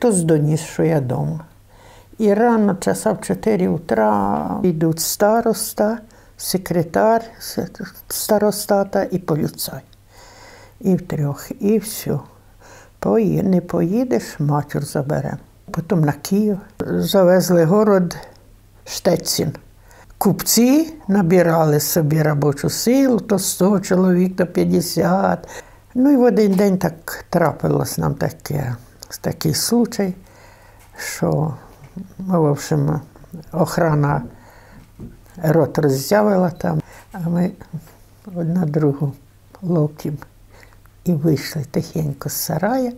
хтось доніс, що я вдома. І рано, часа в 4 утра, йдуть староста, секретар старостата і поліцай. І втрьох, і все. Пої... Не поїдеш, матір забере. Потім на Київ завезли город Штецін. Купці набирали собі робочу силу, то 100 чоловік, то 50. Ну і в один день так трапилось нам таке, такий случай, що, ну, в общем, охрана рот роззявила там, а ми одна другу локтем і вийшли тихенько з сарая,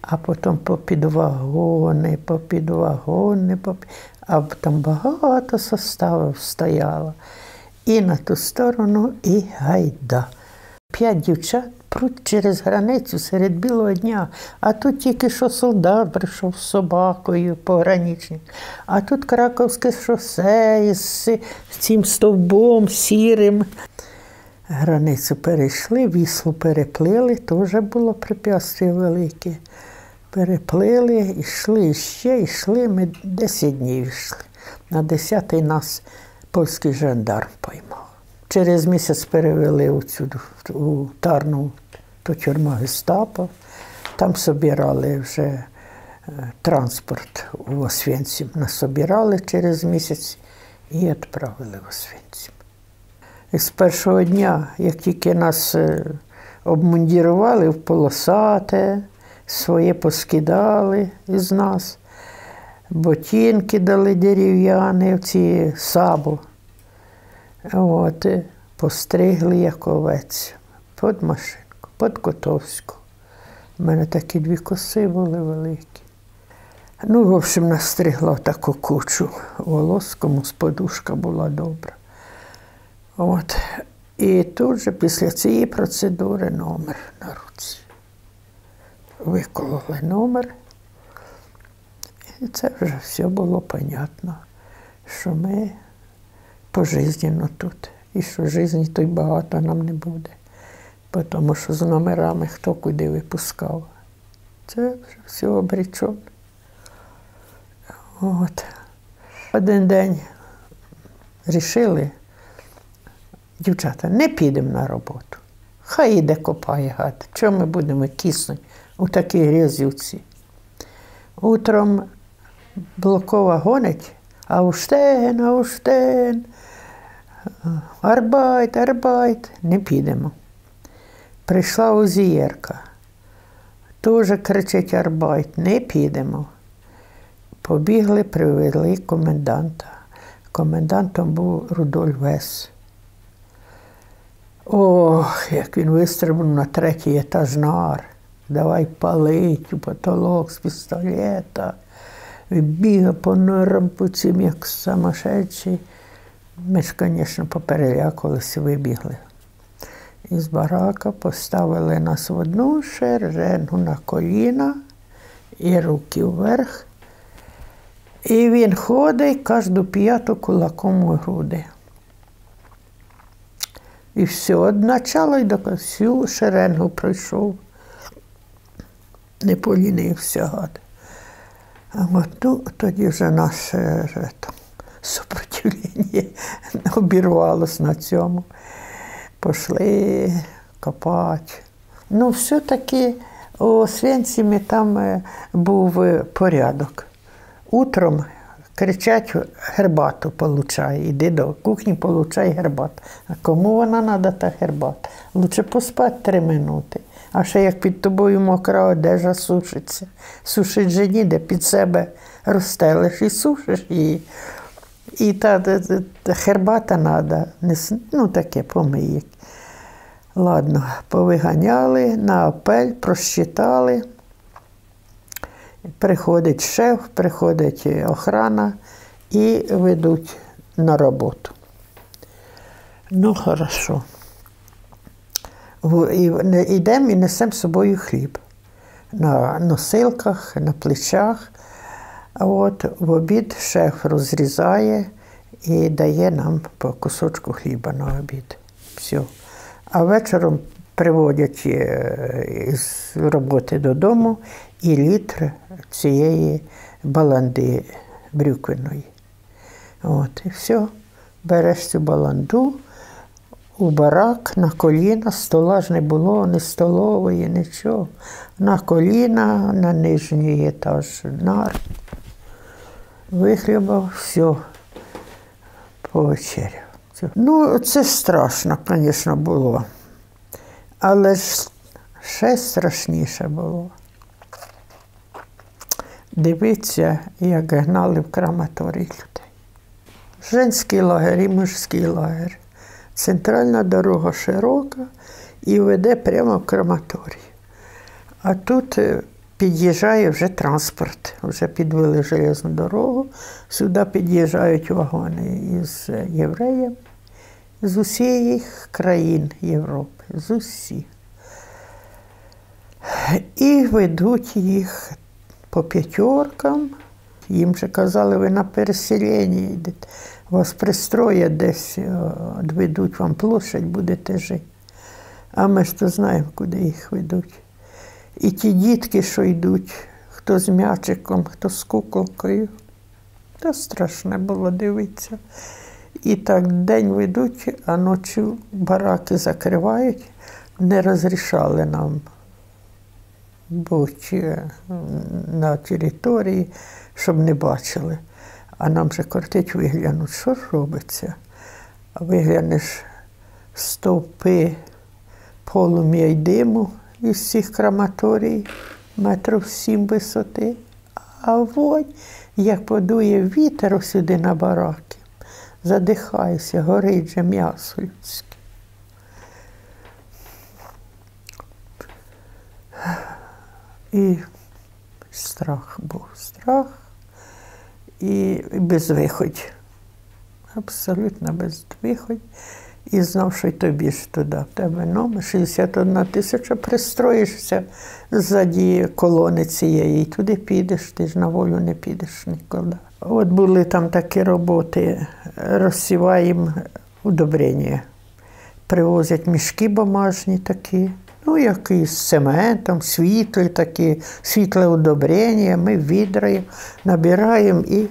а потім попід вагони, попід вагони, попід... а там багато составів стояло. І на ту сторону, і гайда. П'ять дівчат пруть через границю серед білого дня, а тут тільки що солдат прийшов з собакою пограничник, а тут Краковське шосе з цим стовбом сірим. Границю перейшли, віслу переплили, теж було препятствие велике. Переплили, йшли ще, йшли. Ми 10 днів йшли. На 10-й нас польський жандарм поймав. Через місяць перевели у цю у Тарну то тюрма гестапо. Там собирали вже е, транспорт у Освенцим. Нас собирали через місяць і відправили в Освенцим. І з першого дня, як тільки нас е, обмундірували в полосате, своє поскидали із нас, ботинки дали дерев'яні, ці сабу. От, постригли як овець під машинку, під Котовську. У мене такі дві коси були великі. Ну, в общем, настригла таку кучу волос, комусь подушка була добра. От. І тут же після цієї процедури номер на руці. Викололи номер. І це вже все було понятно, що ми пожизненно тут. І що житті то й багато нам не буде. Тому що з номерами хто куди випускав. Це вже все обречено. От. Один день рішили, дівчата, не підемо на роботу. Хай іде копає гад. Чому ми будемо киснути у такій грязюці? Утром блокова гонить, а уштен, а уштен. Арбайт, арбайт, не підемо. Прийшла узієрка. Теж кричить Арбайт, не підемо. Побігли, привели коменданта. Комендантом був Рудольф Вес. Ох, як він вистрибнув на третій етаж нар. Давай палить у потолок з пістолета. Бігав по норам по цим, як самошедший. Ми ж, звісно, поперелякувалися, вибігли. Із барака поставили нас в одну шеренгу на коліна і руки вверх. І він ходить кожну п'яту кулаком у груди. І все, від начала й до всю шеренгу пройшов. Не полінився гад. А от ну, тоді вже наше супротивлення обірвалось на цьому. Пішли копати. Ну, все-таки у Освенцімі там е, був е, порядок. Утром кричать, гербату получай, іди до кухні, получай гербату. А кому вона треба, та гербата? Лучше поспати три минути. А ще як під тобою мокра одежа сушиться. Сушить же ніде, під себе розстелиш і сушиш її. І та, та, та хербата треба, ну таке помиє. Ладно, повиганяли на апель, просчитали. Приходить шеф, приходить охрана і ведуть на роботу. Ну, хорошо. Йдемо і несемо з собою хліб на носилках, на плечах. А от в обід шеф розрізає і дає нам по кусочку хліба на обід. Все. А вечором приводять е, з роботи додому і літр цієї баланди брюквеної. От, і все. Береш цю баланду у барак на коліна, стола ж не було, ні столової, нічого. На коліна, на нижній етаж нар. Вихлюбав, все, повечеряв. Ну, це страшно, звісно, було. Але ж ще страшніше було. Дивіться, як гнали в краматорій людей. Женський лагер і мужський лагер. Центральна дорога широка і веде прямо в краматорій. А тут е, під'їжджає вже транспорт, вже підвели железну дорогу. Сюди під'їжджають вагони із євреями з усіх країн Європи, з усіх. І ведуть їх по п'ятеркам. Їм же казали, ви на переселенні йдете, вас пристроять десь, відведуть вам площадь, будете жити. А ми ж то знаємо, куди їх ведуть. І ті дітки, що йдуть, хто з м'ячиком, хто з куколкою, то страшне було дивитися. І так день ведуть, а ночі бараки закривають, не розрішали нам бути на території, щоб не бачили. А нам же кортить виглянуть, що ж робиться. А виглянеш стовпи полум'я й диму із цих краматорій, метрів сім висоти, а вонь, як подує вітер сюди на бараки, задихайся, горить же м'ясо людське. І страх був, страх і безвиходь. Абсолютно безвиходь. І знав, що й тобі ж туди. В тебе номер 61 тисяча, пристроїшся ззаді колони цієї, і туди підеш, ти ж на волю не підеш ніколи. От були там такі роботи, розсіваємо удобрення. Привозять мішки бумажні такі, ну, як з цементом, світлі такі, світле удобрення, ми відраємо, набираємо і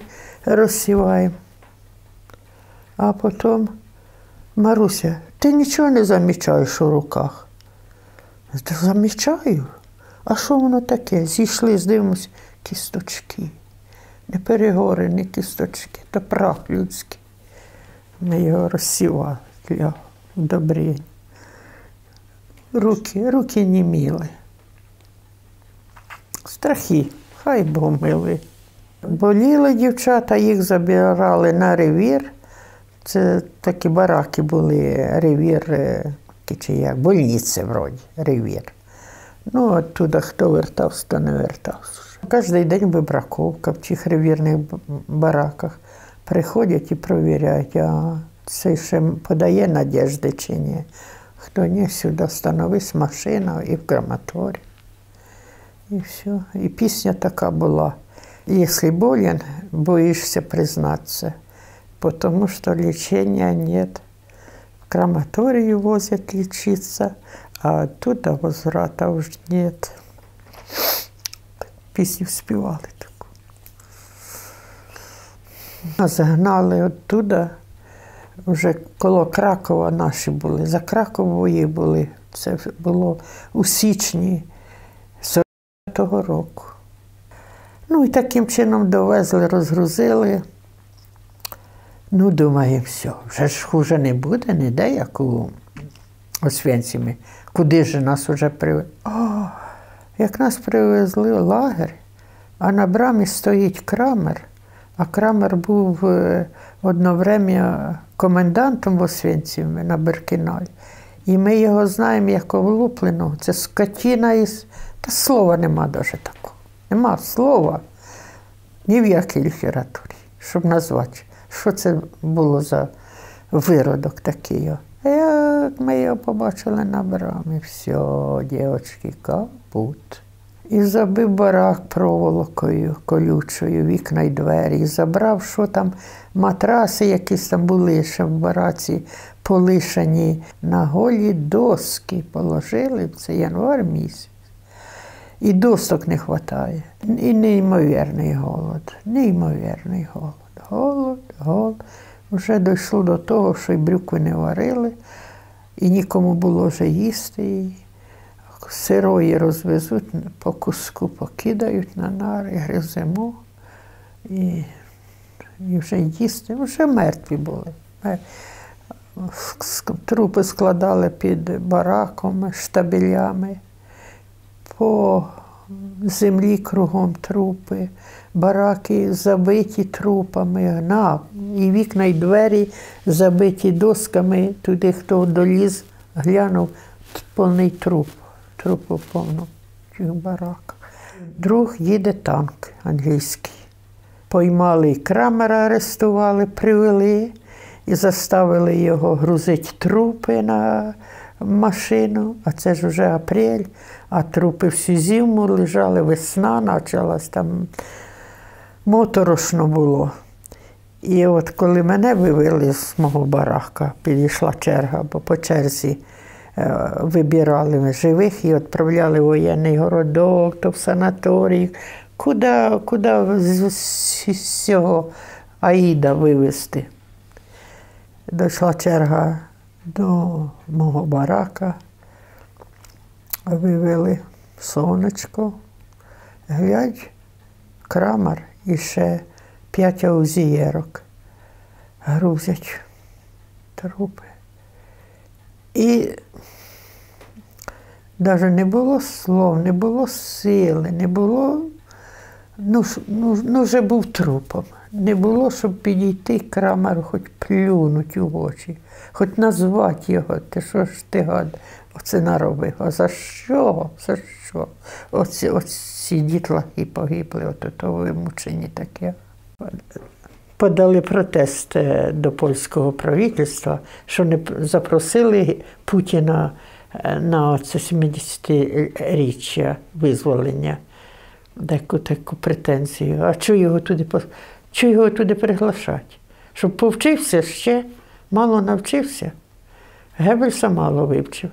розсіваємо. А потім. Маруся, ти нічого не замічаєш у руках? Замічаю. А що воно таке? Зійшли, здивимось, кісточки. Не перегорені кісточки, то прах людський. Ми його розсівали для удобрень. Руки, руки не міли. Страхи, хай Бог мили. Боліли дівчата, їх забирали на ревір. Це такі бараки були, ревір, е, чи як, больниці вроді, ревір. Ну, оттуда хто вертався, то не вертався. Кожен день вибраковка в цих ревірних бараках. Приходять і провіряють, а це ще подає надіжди чи ні. Хто ні, сюди становись машина і в крематорі. І все. І пісня така була. Якщо болен, боїшся признатися потому что лечения нет. В крематорию возят лечиться, а оттуда возврата уже нет. Пісню співали таку. Нас гнали оттуда, вже коло Кракова наші були, за Краковою були. Це було у січні 40-го року. Ну і таким чином довезли, розгрузили. Ну, думаю, все, вже ж хуже не буде, ніде, як у Освенцімі. Куди ж нас вже привезли? О, як нас привезли в лагер, а на брамі стоїть крамер, а крамер був е, одно время комендантом в Освенцімі на Беркіналі. І ми його знаємо як облупленого. Це скотіна із. Та слова нема навіть такого. Нема слова ні в якій літературі, щоб назвати що це було за виродок такий. Як ми його побачили на брамі, все, дівчатки, капут. І забив барак проволокою колючою, вікна й двері, і забрав, що там, матраси якісь там були ще в бараці, полишані на голі доски положили, це январ місяць. І досок не вистачає. І неймовірний голод, неймовірний голод. Голод, голод. Вже дійшло до того, що й брюкви не варили, і нікому було вже їсти її. Сирої розвезуть, по куску покидають на нари, гриземо. І, і вже їсти, вже мертві були. Трупи складали під бараками, штабелями, по землі кругом трупи, бараки забиті трупами, на, і вікна, і двері забиті досками. Туди, хто доліз, глянув повний труп, трупу повно в бараках. Друг їде танк англійський. Поймали крамера, арестували, привели і заставили його грузити трупи на машину, а це ж вже апрель, а трупи всю зиму лежали, весна почалась там моторошно було. І от коли мене вивели з мого барака, підійшла черга, бо по черзі е, вибирали живих і відправляли в воєнний городок, то в санаторій, куди, куди з цього Аїда вивезти. Дійшла черга до мого барака, вивели сонечко, глядь, крамар і ще п'ять аузієрок грузять трупи. І навіть не було слов, не було сили, не було, ну, ну, ну вже був трупом. Не було, щоб підійти крамеру, хоч плюнуть у очі, хоч назвати його, ти що ж ти гад, оце наробив. А за що? За що? Оці, оці дітлахи погибли, от то вимучені таке. Подали протест е, до польського правительства, що не запросили Путіна е, на це 70-річчя визволення, таку таку претензію. А чого його туди що його туди приглашати? Щоб повчився ще, мало навчився. Геббельса мало вивчив.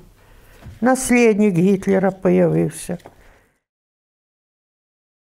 Наслідник Гітлера появився.